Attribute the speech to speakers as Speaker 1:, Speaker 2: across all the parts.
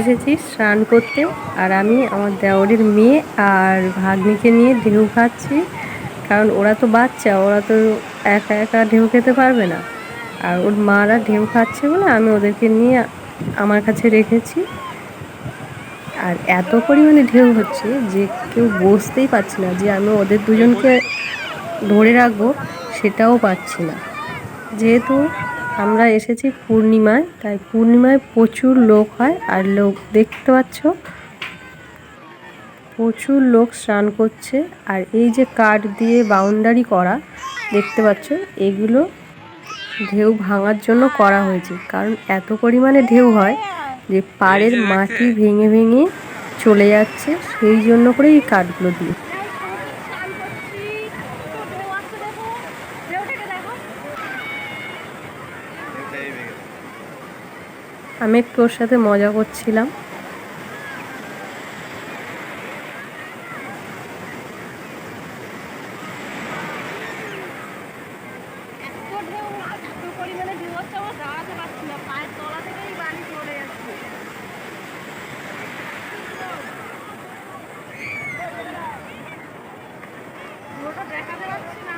Speaker 1: এসেছি, স্নান করতে। আর আমি আমার দেওরের মেয়ে আর ভাগ্নিকে নিয়ে ঢেউ খাচ্ছি। কারণ ওরা তো বাচ্চা, ওরা তো একা একা ঢেউ খেতে পারবে না। আর ওর মারা ঢেউ খাচ্ছে বলে আমি ওদেরকে নিয়ে আমার কাছে রেখেছি। আর এত পরিমাণে ঢেউ হচ্ছে যে কেউ বসতেই পারছে না যে আমি ওদের দুজনকে ধরে রাখব, সেটাও পাচ্ছি না। যেহেতু আমরা এসেছি পূর্ণিমায়, তাই পূর্ণিমায় প্রচুর লোক হয় আর লোক, দেখতে পাচ্ছ? প্রচুর লোক স্নান করছে আর এই যে কাঠ দিয়ে বাউন্ডারি করা, দেখতে পাচ্ছ? এগুলো ঢেউ ভাঙার জন্য করা হয়েছে। কারণ এত পরিমাণে ঢেউ হয় যে পাড়ের মাটি ভেঙে ভেঙে চলে যাচ্ছে, সেই জন্য করে এই কাঠগুলো দিয়ে। আমি একটু ওর সাথে মজা করছিলাম।
Speaker 2: পরিমাণে ঢেউ হচ্ছে আমার দাঁড়াতে পারছি না পায়ের তলা থেকেই বাড়ি চলে যাচ্ছে পুরোটা দেখাতে পারছি না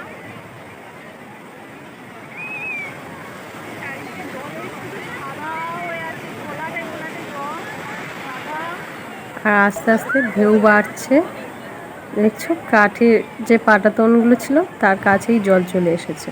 Speaker 2: চারিদিকে জলের শুধু সাদা হয়ে আছে ঘোলাটে ঘোলাটে জল সাদা
Speaker 1: আর আস্তে আস্তে ঢেউ বাড়ছে। দেখছ? কাঠের যে পাটাতনগুলো ছিল, তার কাছেই জল চলে এসেছে।